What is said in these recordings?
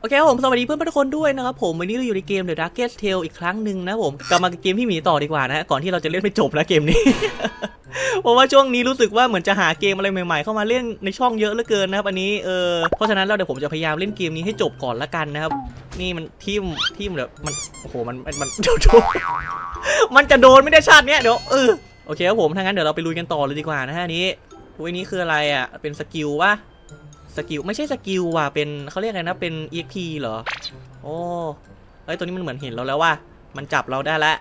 โอเคครับผมสวัสดีเพื่อนๆทุกคนด้วยนะครับผมวันนี้เราอยู่ในเกม The Darkest Tale อีกครั้งหนึ่งนะผมกลับมาเกมพี่หมีต่อดีกว่านะก่อนที่เราจะเล่นไม่จบนะเกมนี้ เพราะว่าช่วงนี้รู้สึกว่าเหมือนจะหาเกมอะไรใหม่ๆ เข้ามาเล่นในช่องเยอะเหลือเกินนะครับอันนี้เออเพราะฉะนั้นแล้วเดี๋ยวผมจะพยายามเล่นเกมนี้ให้จบก่อนละกันนะครับนี่มันทิมทิมเดี๋ยวมันโอ้โหมันมันเดี๋ยวดูมันจะโดนไม่ได้ชาติเนี้ยเดี๋ยวเออโอเคครับผมถ้างั้นเดี๋ยวเราไปลุยกันต่อเลยดีกว่านะฮะนี้อุ้ยนี่คืออะไรอะเป็นสกิลวะ กิลไม่ใช่สกิลว่ะเป็นเขาเรียกอะไรนะเป็น EXP เหรอ โอ้เอ้ยตัวนี้มันเหมือนเห็นเราแล้วว่ามันจับเราได้แล้ว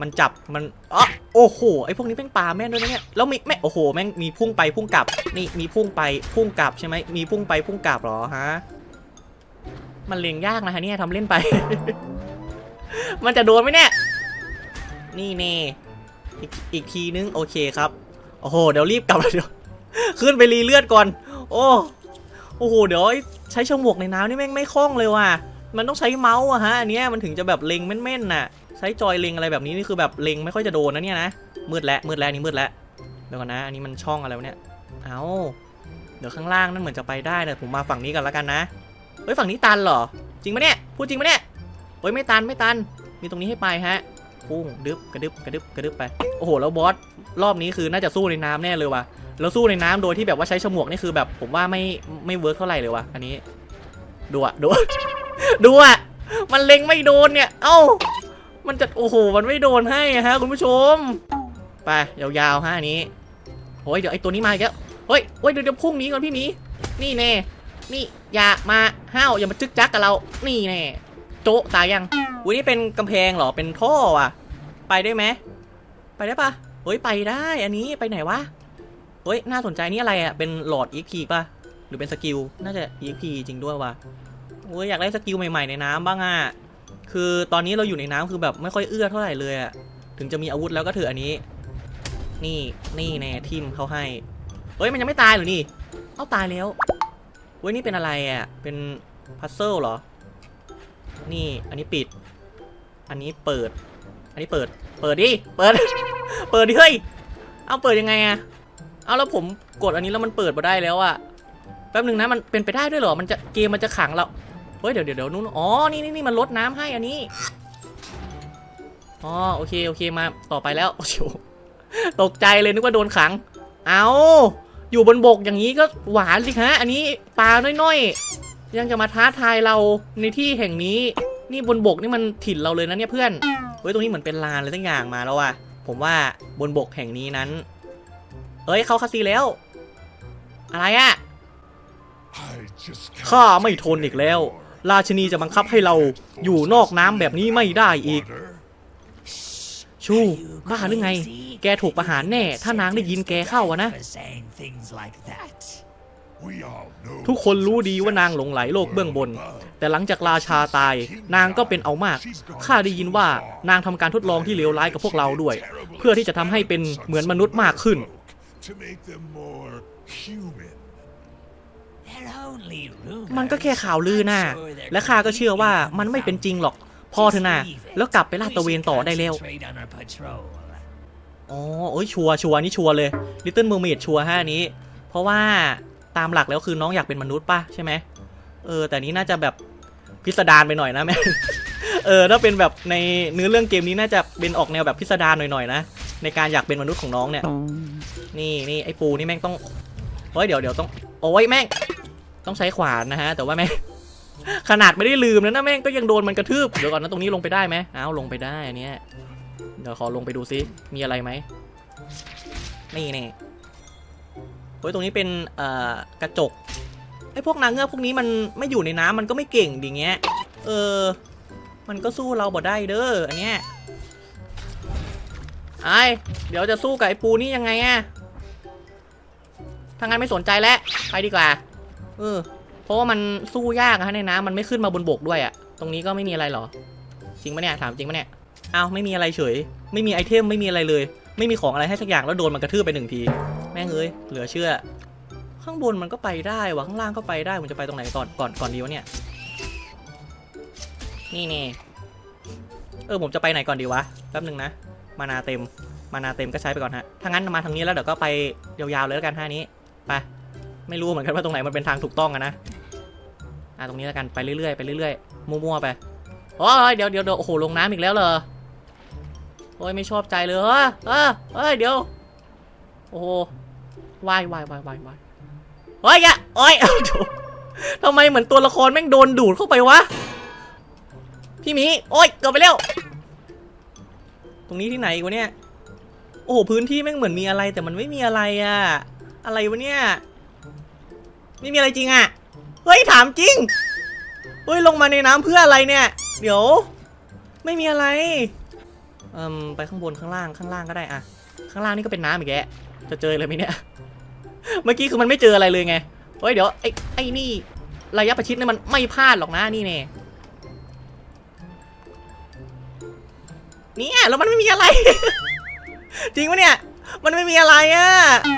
มันจับมันอ๋อโอ้โหไอพวกนี้แม่งปลาแม่นด้วยนะเนี่ยแล้วมีแม่โอ้โหแม่งมีพุ่งไปพุ่งกลับนี่มีพุ่งไปพุ่งกลับใช่ไหมมีพุ่งไปพุ่งกลับเหรอฮะมันเลียงยากนะฮะเนี่ยทำเล่นไป มันจะโดนไหมเนี่ยนี่เน่อีกอีกทีนึงโอเคครับโอ้โหเดี๋ยวรีบกลับเดี๋ยวขึ้นไปรีเลือดก่อน โอ้ โอ้โหเดี๋ยวใช้ฉมวกในน้ำนี่แม่งไม่คล่องเลยว่ะ มันต้องใช้เมาส์อะฮะอันเนี้ยมันถึงจะแบบเล็งแม่นๆน่ะ ใช้จอยเล็งอะไรแบบนี้นี่คือแบบเล็งไม่ค่อยจะโดนนะเนี่ยนะ มืดแล้วมืดแล้วนี่มืดแล้วเดี๋ยวก่อนนะอันนี้มันช่องอะไรวะเนี่ย เอาเดี๋ยวข้างล่างนั่นเหมือนจะไปได้แต่ผมมาฝั่งนี้ก่อนล้วกันนะ เฮ้ยฝั่งนี้ตันเหรอ จริงปะเนี่ย พูดจริงปะเนี่ยเฮ้ยไม่ตันไม่ตัน มีตรงนี้ให้ไปฮะ พุ่งดึบกระดึบกระดึบกระดึบไป โอ้โห แล้วบอสรอบนี้คือน่าจะสู้ในน้ำแน่เลยว่ะแล้วสู้ในน้ำโดยที่แบบว่าใช้ฉมวกนี่คือแบบผมว่าไม่ไม่เวิร์กเท่าไหร่เลยว่ะอันนี้ดูอะดูดูอะมันเล็งไม่โดนเนี่ย เอ้า มันจะโอ้โห มันไม่โดนให้ฮะคุณผู้ชม ไปยาวๆฮะอันนี้โอ้ยเดี๋ยวไอ้ตัวนี้มาอีกแล้วเฮ้ยเฮ้ยเดี๋ยวเดี๋ยวพุ่งนี้ก่อนพี่หมีนี่แน่นี่อย่ามาห้าวอย่ามาจึกจักกับเรา นี่แน่ โจะตายยังอุ้ยนี่เป็นกำแพงเหรอ เป็นท่อว่ะ ไปได้ไหม ไปได้ปะเฮ้ย ไปได้ อันนี้ไปไหนวะเฮ้ย น่าสนใจนี่อะไรอะ เป็นหลอด EXP ป่ะ หรือเป็นสกิล น่าจะ EXP จริงด้วยว่ะโอ้ย อยากได้สกิลใหม่ๆในน้ำบ้างอะ คือตอนนี้เราอยู่ในน้ำคือแบบไม่ค่อยเอื้อเท่าไหร่เลยอะ ถึงจะมีอาวุธแล้วก็เถือะอันนี้ นี่ นี่แน่ทิมเขาให้ เฮ้ย มันยังไม่ตายหรอนี่ เอ้าตายแล้วเฮ้ย นี่เป็นอะไรอะ เป็นพัซเซิลเหรอ นี่อันนี้ปิด อันนี้เปิด อันนี้เปิด เปิดดิ เปิด เปิดดิเฮ้ย เอาเปิดยังไงอะเอาแล้วผมกดอันนี้แล้วมันเปิดมาได้แล้วอะแป๊บหนึ่งนะมันเป็นไปได้ด้วยเหรอ มันจะเกมมันจะขังเรา เฮ้ยเดี๋ยวเดี๋ยวเดี๋ยวนู้น อ๋อ นี่นี่นี่มันลดน้ำให้อันนี้ อ๋อโอเคโอเคมาต่อไปแล้ว โอ้โหตกใจเลยนึกว่าโดนขัง เอาอยู่บนบกอย่างนี้ก็หวานสิฮะ อันนี้ปลาน้อย ยังจะมาท้าทายเราในที่แห่งนี้ นี่บนบกนี่มันถิ่นเราเลยนะเนี่ยเพื่อน เฮ้ยตรงนี้เหมือนเป็นลานอะไรตั้งอย่างมาแล้วอะผมว่าบนบกแห่งนี้นั้น เอ้ยเขาคาซีแล้ว อะไรอะข้าไม่ทนอีกแล้ว ราชินีจะบังคับให้เราอยู่นอกน้ำแบบนี้ไม่ได้อีก ชูบ้าหรือไง แกถูกประหารแน่ ถ้านางได้ยินแกเข้าอะนะ ทุกคนรู้ดีว่านางหลงไหลโลกเบื้องบน แต่หลังจากราชาตาย นางก็เป็นเอามาก ข้าได้ยินว่านางทำการทดลองที่เลวร้ายกับพวกเราด้วย เพื่อที่จะทำให้เป็นเหมือนมนุษย์มากขึ้น มันก็แค่ข่าวลือน่ะ และข้าก็เชื่อว่ามันไม่เป็นจริงหรอก พ่อเถอะนะแล้วกลับไปลาดตะเวนต่อได้แล้ว อ๋อ โอ้ยชัวร์ชัวร์นี่ชัวร์เลย Little Mermaid ชัวร์ฮะนี้ เพราะว่า ตามหลักแล้วคือน้องอยากเป็นมนุษย์ป่ะใช่ไหมเออ แต่นี้น่าจะแบบพิสดารไปหน่อยนะแม่เออถ้าเป็นแบบในเนื้อเรื่องเกมนี้น่าจะเป็นออกแนวแบบพิสดารหน่อยๆนะในการอยากเป็นมนุษย์ของน้องเนี่ย นี่นี่ไอ้ปูนี่แม่งต้องเฮ้ยเดี๋ยวเดี๋ยวต้องโอ้ยแม่งต้องใช้ขวานนะฮะ แต่ว่าแม่งขนาดไม่ได้ลืมแล้วนะแม่งก็ยังโดนมันกระทืบเดี๋ยวก่อนนะตรงนี้ลงไปได้ไหมอ้าวลงไปได้อันเนี้ยเดี๋ยวขอลงไปดูซิมีอะไรไหมนี่นี่ เฮ้ยตรงนี้เป็นเอ่อกระจกไอ้พวกนางเงือกพวกนี้มันไม่อยู่ในน้ำมันก็ไม่เก่งดิเงี้ย เออ มันก็สู้เราบ่ได้เด้ออันเนี้ยไอเดี๋ยวจะสู้กับไอ้ปูนี่ยังไงอะถ้างั้นไม่สนใจแล้วไปดีกว่า เออ เพราะว่ามันสู้ยากอะฮะในน้ำมันไม่ขึ้นมาบนบกด้วยอะตรงนี้ก็ไม่มีอะไรหรอ จริงปะเนี่ยถามจริงปะเนี่ยอ้าวไม่มีอะไรเฉย ไม่มีไอเทมไม่มีอะไรเลย ไม่มีของอะไรให้สักอย่างแล้วโดนมันกระทืบไปหนึ่งที แม่งเอ้ยเหลือเชื่อ ข้างบนมันก็ไปได้วะข้างล่างก็ไปได้ผมจะไปตรงไหนก่อนก่อนก่อนดีวะเนี่ย นี่นี่เออผมจะไปไหนก่อนดีวะแป๊บหนึ่งนะ มานาเต็ม มานาเต็มก็ใช้ไปก่อนฮะถ้างั้นมาทางนี้แล้วเดี๋ยวก็ไปยาวๆเลยแล้วกันท่านี้ไปไม่รู้เหมือนกันว่าตรงไหนมันเป็นทางถูกต้องอะนะอตรงนี้แล้วกันไปเรื่อยๆไปเรื่อยๆมั่วๆไปโอ้ยเดี๋ยวเดี๋ยวเดี๋ยวโอ้โหลงน้ำอีกแล้วเหรอโอ้ยไม่ชอบใจเลยเฮ้ยเฮ้ยเฮ้ยเดี๋ยว โอ้โห วายวายวายวายวายเฮ้ยอะโอ้ยเอ้าทำไมเหมือนตัวละครแม่งโดนดูดเข้าไปวะ พี่มีโอ้ยเกิดไปแล้วตรงนี้ที่ไหนวะเนี่ย โอ้โหพื้นที่แม่งเหมือนมีอะไรแต่มันไม่มีอะไรอะอะไรวะเนี่ย ไม่มีอะไรจริงอะเฮ้ยถามจริง เฮ้ยลงมาในน้ำเพื่ออะไรเนี่ย เดี๋ยว ไม่มีอะไรเอ่มไปข้างบนข้างล่างข้างล่างก็ได้อะข้างล่างนี่ก็เป็นน้ำอีกแกจะเจอเลยไหมเนี่ย เมื่อกี้คือมันไม่เจออะไรเลยไงเฮ้ยเดี๋ยวไอ้ไอ้นี่ระยะประชิดนี่มันไม่พลาดหรอกนะนี่เน่เนี่ยแล้วมันไม่มีอะไร จริงปะเนี่ย มันไม่มีอะไรอะ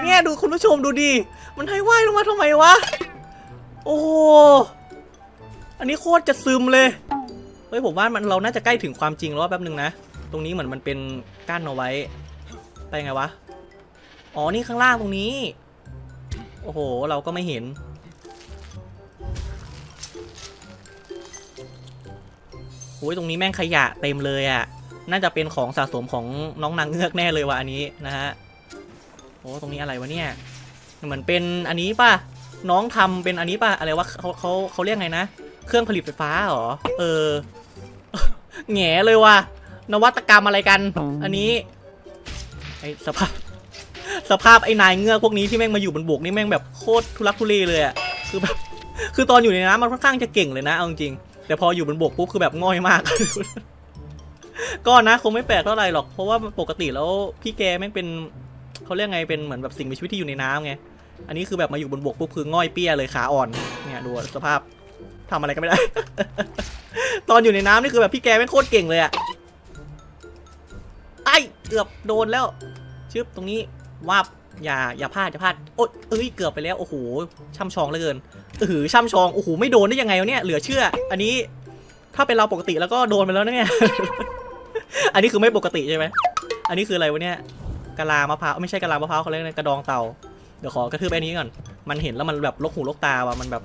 เนี่ยดูคุณผู้ชมดูดิมันให้ว่ายลงมาทำไมวะ โอ้อันนี้โคตรจะซึมเลยเฮ้ยผมว่ามันเราน่าจะใกล้ถึงความจริงแล้วแป๊บนึงนะ ตรงนี้เหมือนมันเป็นกั้นเอาไว้ ไปไงวะ อ๋อ นี่ข้างล่างตรงนี้ โอ้โห เราก็ไม่เห็น โอ้ยตรงนี้แม่งขยะเต็มเลยอะ่ะ น่าจะเป็นของสะสมของน้องนางเงือกแน่เลยว่ะอันนี้นะฮะ โอ้ตรงนี้อะไรวะเนี่ย เหมือนเป็นอันนี้ป่ะ น้องทำเป็นอันนี้ป่ะ อะไรวะเขาเขาเขาเรียกไงนะ เครื่องผลิตไฟฟ้าเหรอ เออแหงเลยว่ะ นวัตกรรมอะไรกัน อันนี้ ไอสภาพ สภาพไอ้นายเงือกพวกนี้ที่แม่งมาอยู่บนบกนี่แม่งแบบโคตรทุลักทุเลเลยอะคือแบบคือตอนอยู่ในน้ำมันค่อนข้างจะเก่งเลยนะเอาจริงแต่พออยู่บนบกปุ๊บคือแบบง่อยมาก ก็นะคงไม่แปลกเท่าไหร่หรอกเพราะว่าปกติแล้วพี่แกแม่งเป็นเขาเรียกไงเป็นเหมือนแบบสิ่งมีชีวิตที่อยู่ในน้ำไงอันนี้คือแบบมาอยู่บนบกปุ๊บคือง่อยเปี้ยเลยขาอ่อนเนี่ยดูสภาพทำอะไรก็ไม่ได้ ตอนอยู่ในน้ำนี่คือแบบพี่แกแม่งโคตรเก่งเลยอะไอเกือบโดนแล้วชึบตรงนี้ วาบอย่าอย่าพลาดอย่าพลาดโอ๊ยเอ้ยเกือบไปแล้วโอ้โหช่ำชองเหลือเกินเออช่ำชองโอ้โหไม่โดนได้ยังไงวะเนี่ยเหลือเชื่อ อันนี้ถ้าเป็นเราปกติแล้วก็โดนไปแล้วนะเนี่ย อันนี้คือไม่ปกติใช่ไหมอันนี้คืออะไรวะเนี่ยกะลามะพร้าวไม่ใช่กะลามะพร้าวเขาเรียกอะกระดองเต่าเดี๋ยวขอกระทืบไอ้นี้ก่อน มันเห็นแล้วมันแบบลกหูลกตาว่ะมันแบบ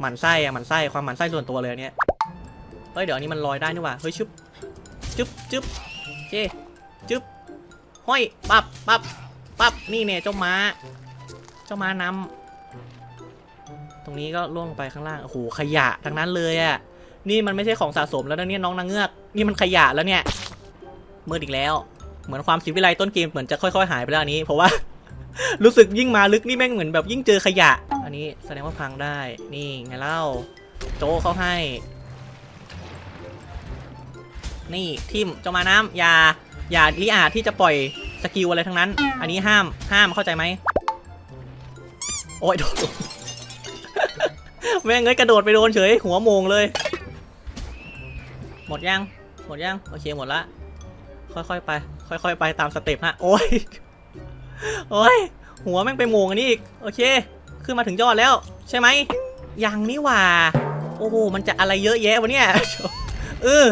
หมันไส้อะหมันไส้ความหมันไส้ส่วนตัวเลยเนี่ยเฮ้ยเดี๋ยวอันนี้มันลอยได้นี่ว่าเฮ้ยชึบจึ๊บจึ๊บโอเคจึ๊บห้อยปับปับ ปับนี่เนี่ยเจ้าม้า เจ้าม้านำตรงนี้ก็ล่วงลงไปข้างล่างโอ้โหขยะทั้งนั้นเลยอะ่ะนี่มันไม่ใช่ของสะสมแล้วนะเนี่ยน้องนางเงือกนี่มันขยะแล้วเนี่ยมืดอีกแล้ว เหมือนความสิวิไลต้นเกมเหมือนจะค่อย ๆ หายไปแล้วอันนี้ เพราะว่า รู้สึกยิ่งมาลึกนี่แม่งเหมือนแบบยิ่งเจอขยะ อันนี้แสดงว่าพังได้ นี่ไงเล่า โจเขาให้ นี่ทิมเจ้ามาน้ำอย่าอย่าลิอาที่จะปล่อย สกิลอะไรทั้งนั้น อันนี้ห้ามห้ามเข้าใจไหม โอ้ยโดนแม่งเงยกระโดดไปโดนเฉย หัวโมงเลย หมดยัง หมดยัง โอเคหมดละ ค่อยๆไป ค่อยๆไปตามสเต็ปฮะ โอ้ย โอ้ย หัวแม่งไปโมงอันนี้อีก โอเค ขึ้นมาถึงยอดแล้ว ใช่ไหม ยังนี่หว่า โอ้โห มันจะอะไรเยอะแยะวะเนี่ย เออ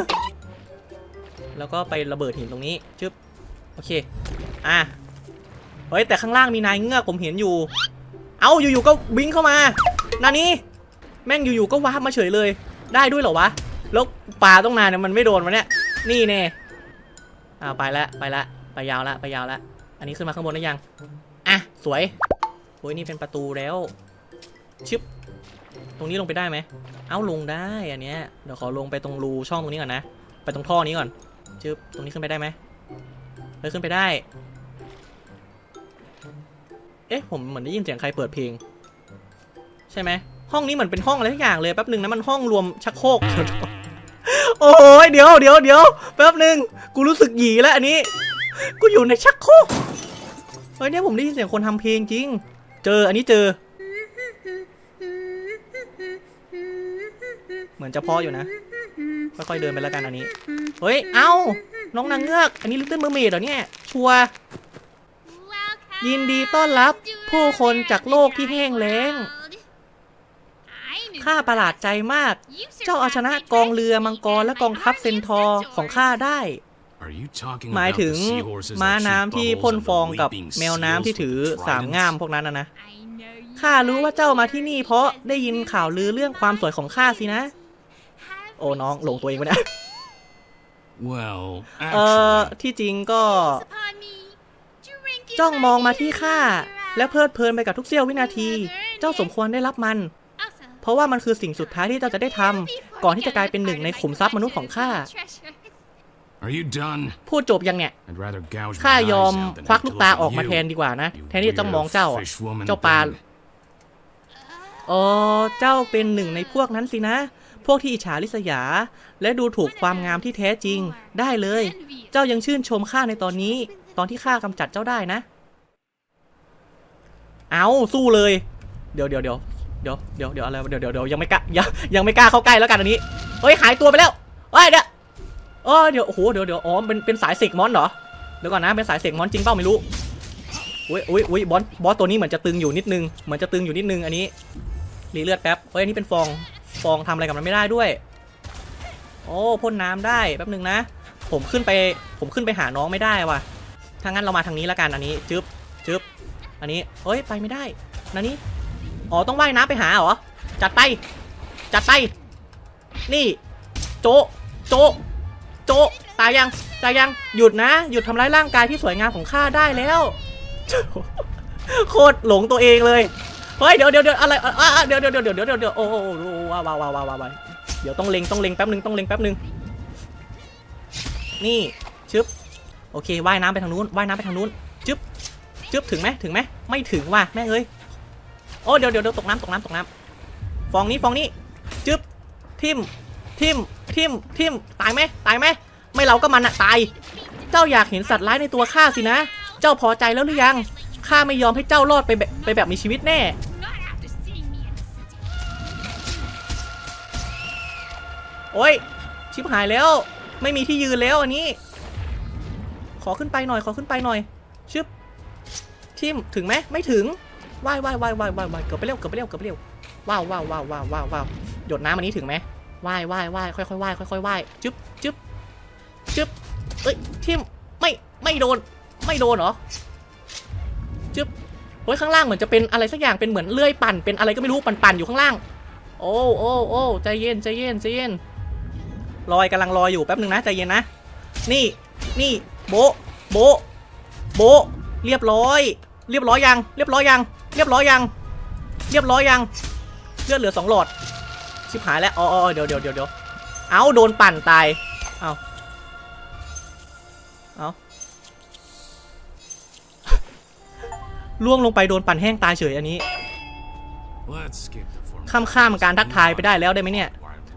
แล้วก็ไประเบิดหินตรงนี้ ชึบ โอเค อะ เฮ้ย แต่ข้างล่างมีนายเงือกผมเห็นอยู่ เอ้าอยู่ๆก็บิงเข้ามา นานี้ แม่งอยู่ๆก็วาร์ปมาเฉยเลย ได้ด้วยเหรอวะ แล้วปลาต้องนานเนี่ยมันไม่โดนวะเนี่ย นี่แน่อ่าไปละไปละไปยาวละไปยาวละ อันนี้ขึ้นมาข้างบนได้ยัง อะ สวยโอ้ยนี่เป็นประตูแล้ว ชึบ ตรงนี้ลงไปได้ไหม เอ้าลงได้อันเนี้ย เดี๋ยวขอลงไปตรงรูช่องตรงนี้ก่อนนะ ไปตรงท่อนี้ก่อนจึ๊บตรงนี้ขึ้นไปได้ไหม เฮ้ยขึ้นไปได้ เอ๊ะ ผมเหมือนได้ยินเสียงใครเปิดเพลง ใช่ไหม ห้องนี้เหมือนเป็นห้องอะไรทุกอย่างเลยแป๊บหนึ่งนะมันห้องรวมชักโครกโอ้ยเดี๋ยวเดี๋ยวเดี๋ยวแป๊บหนึ่งกูรู้สึกหยีแล้วอันนี้ กูอยู่ในชักโครกเฮ้ยเนี่ยผมได้ยินเสียงคนทำเพลงจริง เจออันนี้เจอ เหมือนจะพออยู่นะ ค่อยๆเดินไปแล้วกันอันนี้ เฮ้ย เอ้า น้องนางเงือก อันนี้ลิตเติ้ลเมอร์เมดเหรอเนี่ย ชัวร์ยินดีต้อนรับผู้คนจากโลกที่แห้งแล้ง ข้าประหลาดใจมาก เจ้าเอาชนะกองเรือมังกรและกองทัพเซนทอร์ของข้าได้ หมายถึงม้าน้ำที่พ่นฟองกับแมวน้ำที่ถือสามง่ามพวกนั้นนะนะ ข้ารู้ว่าเจ้ามาที่นี่เพราะได้ยินข่าวลือเรื่องความสวยของข้าสินะ โอ้น้องหลงตัวเองไปนะ Well, เออ actually, ที่จริงก็จ้องมองมาที่ข้าและเพลิดเพลินไปกับทุกเสี้ยววินาที เจ้าสมควรได้รับมัน เพราะว่ามันคือสิ่งสุดท้ายที่เจ้าจะได้ทำก่อนที่จะกลายเป็นหนึ่งในขุมทรัพย์มนุษย์ของข้า are you done? พูดจบยังเนี่ย I'd rather gouge ข้า my ยอม eyes out than ควัก have ลู to กตา look ออก at มา you, แทนดีกว่านะ you แทนที่จะต้องมองเจ้าอะ weird fish woman เจ้าปลา thing. เออเจ้าเป็นหนึ่งในพวกนั้นสินะ พวกที่อิจฉาริษยา และดูถูกความงามที่แท้จริง ได้เลย เจ้ายังชื่นชมข้าในตอนนี้ ตอนที่ข้ากำจัดเจ้าได้นะ เอาสู้เลย เดี๋ยวเดี๋ยวเดี๋ยวเดี๋ยวเดี๋ยวเดี๋ยวอะไรเดี๋ยวเดี๋ยวเดี๋ยวยังไม่กล้ายังยังไม่กล้าเข้าใกล้แล้วกันอันนี้เฮ้ยหายตัวไปแล้วเฮ้ยเดี๋ยวเออเดี๋ยวโอ้โหเดี๋ยวเดี๋ยวอ๋อเป็นเป็นสายเสกมอนเหรอเดี๋ยวก่อนนะเป็นสายเสกมอนจริงเปล่าไม่รู้อุ้ยอุ้ยอุ้ยบอสบอสตัวนี้เหมือนจะตึงอยู่นิดนึงเหมือนจะตึงอยู่นิดนึงอันนี้รีเลือดแป๊บเฮ้ยอันนี้เป็นฟอง ฟองทำอะไรกับมันไม่ได้ด้วย โอ้พ่นน้ำได้แป๊บหนึ่งนะ ผมขึ้นไปผมขึ้นไปหาน้องไม่ได้ว่ะถ้างั้นเรามาทางนี้แล้วกันอันนี้จึ๊บจึ๊บอันนี้เฮ้ยไปไม่ได้นันนี้อ๋อต้องว่ายน้ำไปหาเหรอจัดไปจัดไปนี่โจโจโจตายยังตายยังหยุดนะ หยุดทำร้ายร่างกายที่สวยงามของข้าได้แล้วโคตรหลงตัวเองเลย เฮ้ยเดี๋ยวเดี๋ยวเดี๋ยวอะไรอะเดี๋ยวเดี๋ยวเดี๋ยวเดี๋ยวเดี๋ยวเดี๋ยวโอ้โหว้าวว้าวว้าวว้าววาวเดี๋ยวต้องเล็งต้องเล็งแป๊บหนึ่งต้องเล็งแป๊บหนึ่งนี่ชึบโอเคว่ายน้ำไปทางนู้นว่ายน้ำไปทางนู้นชึบชึบถึงไหมถึงไหมไม่ถึงว่ะแม่เอ้ยโอ้เดี๋ยวเดี๋ยวเดี๋ยวตกน้ำตกน้ำตกน้ำฟองนี้ฟองนี้ชึบทิมทิมทิมทิมตายไหมตายไหมไม่เราก็มันอะตาย เจ้าอยากเห็นสัตว์ร้ายในตัวข้าสินะ เจ้าพอใจแล้วหรือยังข้าไม่ยอมให้เจ้ารอดไปแบบไปแบบมีชีวิตแน่ โอ้ย ชิบหายแล้ว ไม่มีที่ยืนแล้วอันนี้ ขอขึ้นไปหน่อย ขอขึ้นไปหน่อย ชึบ ทิมถึงไหมไม่ถึงว่ายว่ายว่ายว่ายว่ายว่ายเกือบไปเร็ว เกือบไปเร็ว เกือบไปเร็ว ว้าวว้าวว้าวว้าวว้าวว้าวหยดน้ำอันนี้ถึงไหมว่ายว่ายว่ายค่อยค่อยว่ายค่อยค่อยว่ายจึ๊บจึ๊บจึ๊บเอ้ย ทิมไม่ ไม่โดน ไม่โดนเหรอ จึ๊บโอ้ยข้างล่างเหมือนจะเป็นอะไรสักอย่าง เป็นเหมือนเลื่อยปั่น เป็นอะไรก็ไม่รู้ปั่นๆอยู่ข้างล่าง โอ้โอ้โอ้ใจเย็น ใจเย็น ใจเย็น ลอยกำลังลอยอยู่แป๊บหนึ่งนะใจเย็นนะ นี่นี่โบะโบะโบะเรียบร้อย เรียบร้อยยัง เรียบร้อยยัง เรียบร้อยยัง เรียบร้อยยังเลือดเหลือสองหลอดชิบหายแล้วอ๋ออ๋อเดี๋ยวเดี๋ยวเดี๋ยวเดี๋ยวเอาโดนปั่นตายเอาเอาล่วงลงไปโดนปั่นแห้งตายเฉยอันนี้ Let's skip the formality. ข้ามข้ามการทักทายไปได้แล้วได้ไหมเนี่ย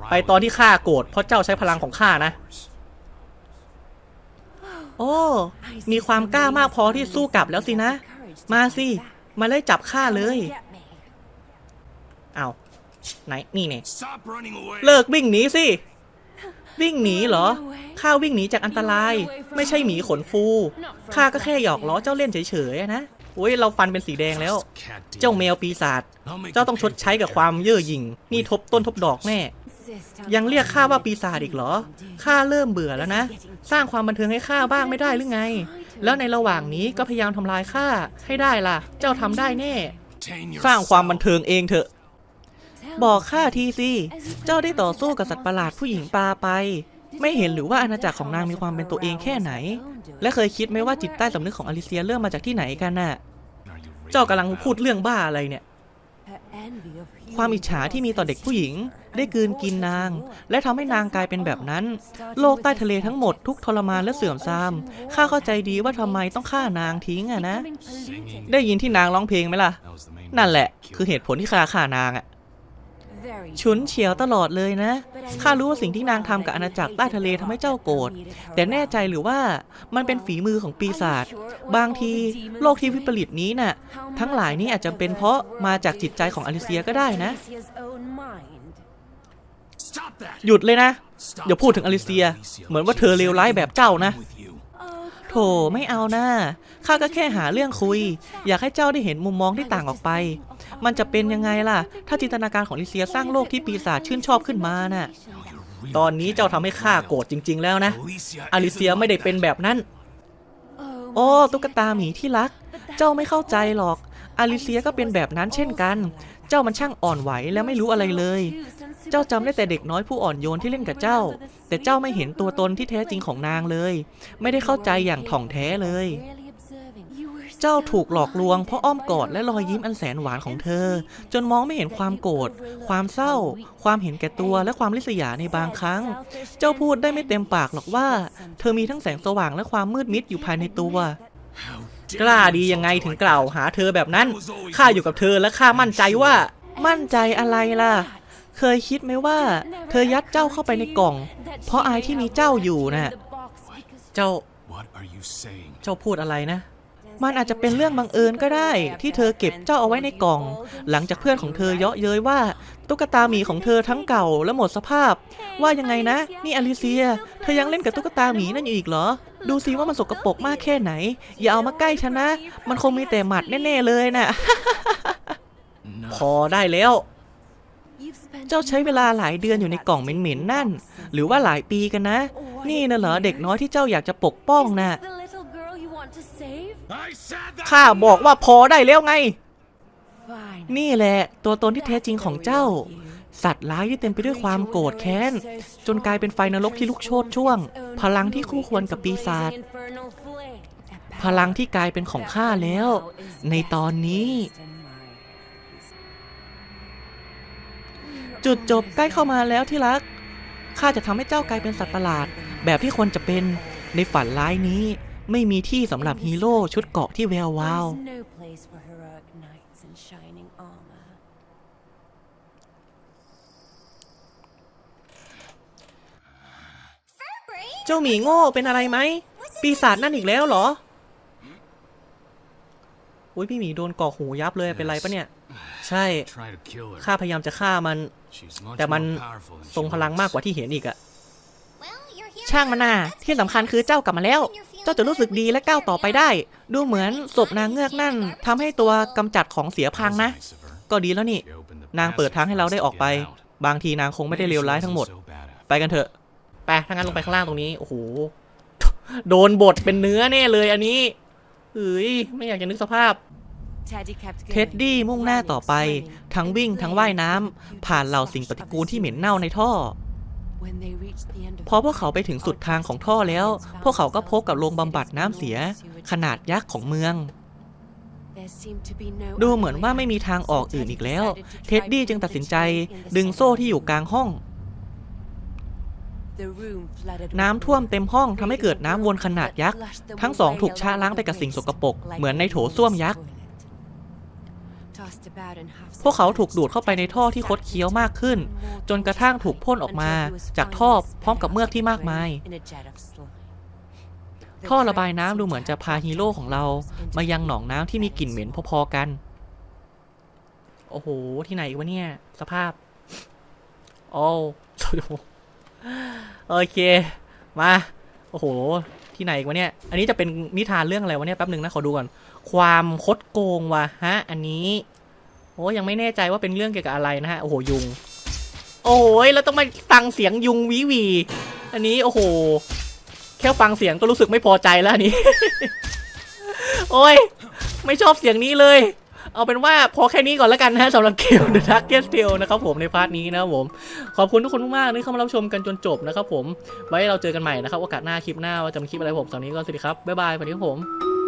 ไปตอนที่ข้าโกรธเพราะเจ้าใช้พลังของข้านะ โอ้ มีความกล้ามากพอที่สู้กลับแล้วสินะ มาสิ มาไล่จับข้าเลยเอาไหน นี่เนี่ยเลิกวิ่งหนีสิ วิ่งหนีเหรอ ข้าวิ่งหนีจากอันตราย ไม่ใช่หมีขนฟู ข้าก็แค่หยอกล้อเจ้าเล่นเฉยๆนะโอ้ยเราฟันเป็นสีแดงแล้ว เจ้าแมวปีศาจ เจ้าต้องชดใช้กับความเย่อหยิ่ง นี่ทบต้นทบดอกแน่ ยังเรียกข้าว่าปีศาจอีกเหรอ ข้าเริ่มเบื่อแล้วนะ สร้างความบันเทิงให้ข้าบ้างไม่ได้หรือไง แล้วในระหว่างนี้ก็พยายามทำลายข้าให้ได้ล่ะ เจ้าทำได้แน่ Tame สร้างความบัน yourself. เทิงเองเถอะ บอกข้าทีสิ เจ้าได้ต่อสู้กับสัตว์ประหลาดผู้หญิงปลาไป ไม่เห็นหรือว่าอาณาจักรของนางมีความเป็นตัวเองแค่ไหน และเคยคิดไหมว่าจิตใต้สำนึกของอลิเซียเริ่มมาจากที่ไหนกันน่ะ Are you really เจ้ากำลัง about พูดเรื่องบ้าอะไรเนี่ย ความอิจฉาที่มีต่อเด็กผู้หญิง ได้กืนกินนาง และทำให้นางกลายเป็นแบบนั้น โลกใต้ทะเลทั้งหมดทุกทรมานและเสื่อมทรามข้าเข้าใจดีว่าทำไมต้องฆ่านางทิ้งอะนะ ได้ยินที่นางร้องเพลงไหมล่ะ นั่นแหละ คือเหตุผลที่ข้าฆ่านางอะ ฉุนเฉียวตลอดเลยนะ ข้ารู้ว่าสิ่งที่นางทำกับอาณาจักรใต้ทะเลทำให้เจ้าโกรธ แต่แน่ใจหรือว่ามันเป็นฝีมือของปีศาจ บางทีโลกที่วิปริตนี้น่ะ ทั้งหลายนี้อาจจะเป็นเพราะมาจากจิตใจของอลิเซียก็ได้นะ Stop that. หยุดเลยนะ Stop อย่าพูดถึงอลิเซีย เหมือนว่าเธอเลวร้ายแบบเจ้านะ with you. โถไม่เอานะข้าก็แค่หาเรื่องคุย อยากให้เจ้าได้เห็นมุมมองที่ต่างออกไป มันจะเป็นยังไงล่ะ ถ้าจินตนาการของอลิเซียสร้างโลกที่ปีศาจชื่นชอบขึ้นมาน่ะ ตอนนี้เจ้าทำให้ข้าโกรธจริง ๆ แล้วนะ อลิเซียไม่ได้เป็นแบบนั้น โอ้ตุ๊กตาหมีที่รัก เจ้าไม่เข้าใจหรอกอาริเซียก็เป็นแบบนั้นเช่นกัน เจ้ามันช่างอ่อนไหวและไม่รู้อะไรเลย เจ้าจำได้แต่เด็กน้อยผู้อ่อนโยนที่เล่นกับเจ้า แต่เจ้าไม่เห็นตัวตนที่แท้จริงของนางเลย ไม่ได้เข้าใจอย่างถ่องแท้เลย เจ้าถูกหลอกลวงเพราะอ้อมกอดและรอยยิ้มอันแสนหวานของเธอ จนมองไม่เห็นความโกรธ ความเศร้า ความเห็นแก่ตัวและความริษยาในบางครั้ง เจ้าพูดได้ไม่เต็มปากหรอกว่า เธอมีทั้งแสงสว่างและความมืดมิดอยู่ภายในตัวกล้าดียังไงถึงกล่าวหาเธอแบบนั้น ข้าอยู่กับเธอและข้ามั่นใจว่า มั่นใจอะไรล่ะ เคยคิดไหมว่า เธอยัดเจ้าเข้าไปในกล่อง เพราะอายที่มีเจ้าอยู่น่ะเจ้า What are you saying? เจ้าพูดอะไรนะ มันอาจจะเป็นเรื่องบังเอิญก็ได้ ที่เธอเก็บเจ้าเอาไว้ในกล่อง หลังจากเพื่อนของเธอเยาะเย้ยว่า ตุ๊กตาหมีของเธอทั้งเก่าและหมดสภาพ ว่ายังไงนะ นี่อลิเซีย เธอยังเล่นกับตุ๊กตาหมีนั่นอยู่อีกเหรอ ดูสิว่ามันสกปรกมากแค่ไหน อย่าเอามาใกล้ฉันนะ มันคงมีแต่หมัดแน่ๆเลยน่ะพอได้แล้ว เจ้าใช้เวลาหลายเดือนอยู่ในกล่องเหม็นๆนั่น หรือว่าหลายปีกันนะ นี่น่ะเหรอเด็กน้อยที่เจ้าอยากจะปกป้องน่ะข้าบอกว่าพอได้แล้วไง นี่แหละ ตัวตนที่แท้จริงของเจ้า สัตว์ร้ายที่เต็มไปด้วยความโกรธแค้น จนกลายเป็นไฟนรกที่ลุกโชนช่วง พลังที่คู่ควรกับปีศาจพลังที่กลายเป็นของข้าแล้ว ในตอนนี้ จุดจบใกล้เข้ามาแล้วที่รัก ข้าจะทำให้เจ้ากลายเป็นสัตว์ประหลาด แบบที่ควรจะเป็น ในฝันร้ายนี้ ไม่มีที่สำหรับฮีโร่ชุดเกราะที่แวววาว no place for heroic knights in shining armor. เจ้าหมีโง่เป็นอะไรไหม ปีศาจนั่นอีกแล้วเหรอ อุ้ยพี่หมีโดนกอกหูยับเลยเป็นไรปะเนี่ย ใช่ Try to kill her. ข้าพยายามจะฆ่ามัน She's much แต่มัน more powerful than ทรง she พลัง looks. มากกว่าที่เห็นอีกอะช่าช่างงมัมันนน่ะน่ะที่ที่สำสำคัคัญญคืคืออเจ้าเจ้ากกลัลับบมามาแล้แล้ววเจ้าเจ้าจะจะรู้รู้สึสึกกดีดีและและก้าก้าววต่ต่ออไปไปได้ได้ ดูเหมือนศพนางเงือกนั่นทำให้ตัวกำจัดของเสียพังนะ Nice of her. ก็ดีแล้วนี่ She opened the นางเปิดทางให้เราได้ออกไป passage for us to get out. บางทีนางคงไม่ได้เลวร้ายทั้งหมด Maybe she wasn't so bad after ไปกันเถอะ ไปทางนั้นลงไปข้างล่างตรงนี้ โอ้โห โดนบดเป็นเนื้อแน่เลยอันนี้เอ้ยไม่อยากจะนึกสภาพ เท็ดดี้มุ่งหน้าต่อไป ทั้งวิ่งทั้งว่ายน้ำผ่านเหล่าสิ่งปฏิกูลที่เหม็นเน่าในท่อพอพวกเขาไปถึงสุดทางของท่อแล้ว พวกเขาก็พบกับโรงบำบัดน้ำเสีย ขนาดยักษ์ของเมือง ดูดูเหเหมืมืออนนว่าว่าไม่ไม่มีมีทาทางงออออกกอื่อื่นนอีอีกกแล้แล้ววเท็เท็ดดดี้ดี้จึจึงงตัตัดดสิสินนใจใจ ดึดึงงโซ่โซ่ที่ที่ออยู่ยู่กกลาลางงห้ห้อองงน้ำท่วมเต็มห้องทำให้เกิดน้ำวนขนาดยักษ์ ทั้งสองถูกชะล้างไปกับสิ่งสกปรกเหมือนในโถส้วมยักษ์ พวกเขาถูกดูดเข้าไปในท่อที่คดเคี้ยวมากขึ้น จนกระทั่งถูกพ่นออกมาจากท่อพร้อมกับเมือกที่มากมาย ท่อระบายน้ำดูเหมือนจะพาฮีโร่ของเรา มายังหนองน้ำที่มีกลิ่นเหม็นพอๆกัน โอ้โห ที่ไหนวะเนี่ย สภาพ โอ้โอเค มา โอ้โห ที่ไหนวะเนี่ย อันนี้จะเป็นนิทานเรื่องอะไรวะเนี่ยแป๊บหนึ่งนะขอดูก่อน ความคดโกงวะฮะ อันนี้ อ้ยังไม่แน่ใจว่าเป็นเรื่องเกี่ยวกับอะไรนะฮะ โอ้โหยุง โอ้ยแล้วต้องมาฟังเสียงยุงวิวี อันนี้โอ้โห แค่ฟังเสียงก็รู้สึกไม่พอใจแล้วอันนี้ โอ้ย ไม่ชอบเสียงนี้เลย เอาเป็นว่าพอแค่นี้ก่อนแล้วกันนะฮะสำหรับเกม The Darkest Tale นะครับผมในพาร์ทนี้นะครับผม ขอบคุณทุกคนมากๆที่เข้ามารับชมกันจนจบนะครับผม ไว้เราเจอกันใหม่นะครับโอกาสหน้าคลิปหน้าว่าจะมีคลิปอะไรผมตอนนี้ก็สวัสดีครับบ๊ายบายสวัสดีครับผม